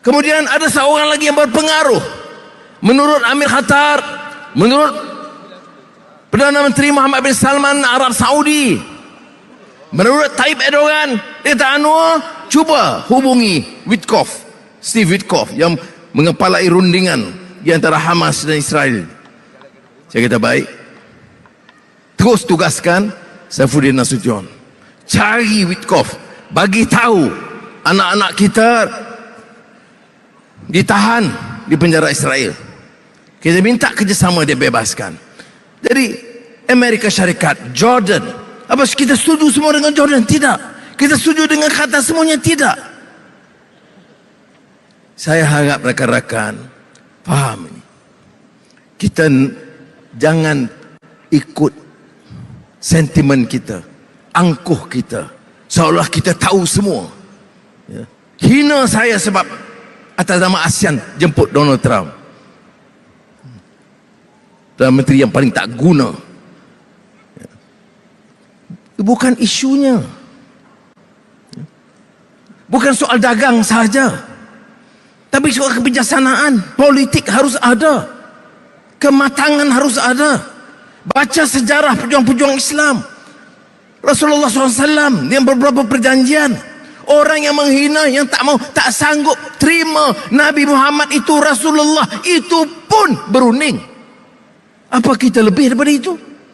Kemudian ada seorang lagi yang berpengaruh. Menurut Amir Khatar, menurut Perdana Menteri Muhammad bin Salman Arab Saudi, menurut Tayyip Erdogan, dia Anwar, cuba hubungi Witkoff, Steve Witkoff yang mengepalai rundingan di antara Hamas dan Israel. Saya kata baik. Terus tugaskan Saifuddin Nasution. Cari Witkoff, bagi tahu anak-anak kita ditahan di penjara Israel. Kita minta kerjasama dia bebaskan. Jadi Amerika Syarikat, Jordan, apa kita setuju semua dengan Jordan? Tidak. Kita setuju dengan kata semuanya? Tidak. Saya harap rakan-rakan faham ini. Kita jangan ikut sentimen kita, angkuh kita, seolah kita tahu semua. Ya. Hina saya sebab atas nama ASEAN jemput Donald Trump. Perdana Menteri yang paling tak guna. Bukan isunya. Ya. Bukan soal dagang sahaja. Tapi soal kebijaksanaan. Politik harus ada. Kematangan harus ada. Baca sejarah pejuang-pejuang Islam. Rasulullah SAW yang beberapa perjanjian. Orang yang menghina, yang tak mau, tak sanggup terima Nabi Muhammad itu Rasulullah. Itu pun berunding. Apa kita lebih daripada itu?